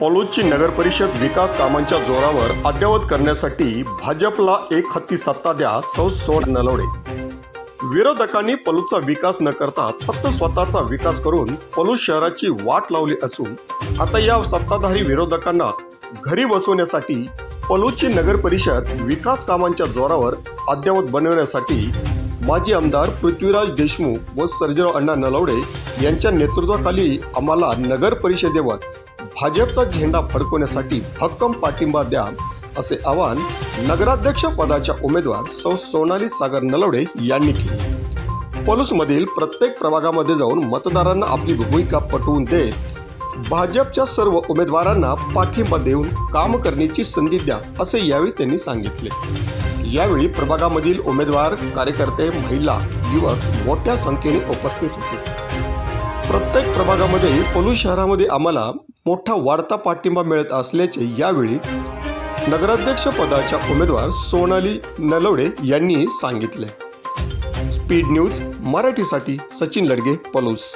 पलूसची नगरपरिषद विकास कामांच्या जोरावर अद्ययावत करण्यासाठी भाजपला एक हत्ती सत्ता द्या सौ सोड नलवडे. विरोधकांनी पलूचा विकास न करता फक्त स्वतःचा विकास करून पलू शहराची वाट लावली असून आता या सत्ताधारी विरोधकांना घरी बसवण्यासाठी पलूची नगरपरिषद विकास कामांच्या जोरावर अद्ययावत बनवण्यासाठी माजी आमदार पृथ्वीराज देशमुख व सर्जराव अण्णा नलवडे यांच्या नेतृत्वाखाली आम्हाला नगर परिषदेवर भाजपचा झेंडा फडकवण्यासाठी भक्कम पाठिंबा द्या असे आवाहन नगराध्यक्ष पदाच्या उमेदवार सौ सोनाली सागर नलवडे यांनी केले. पलूसमधील प्रत्येक प्रभागामध्ये जाऊन मतदारांना आपली भूमिका पटवून देत भाजपच्या सर्व उमेदवारांना पाठिंबा देऊन काम करण्याची संधी द्या असे यावेळी त्यांनी सांगितले. यावेळी प्रभागामधील उमेदवार कार्यकर्ते महिला युवक मोठ्या संख्येने उपस्थित होते. प्रत्येक प्रभागामध्ये पलू शहरामध्ये आम्हाला मोठा वाढता पाठिंबा मिळत असल्याचे यावेळी नगराध्यक्ष पदाच्या उमेदवार सोनाली नलवडे यांनी सांगितले. स्पीड न्यूज मराठीसाठी सचिन लडगे पलूस.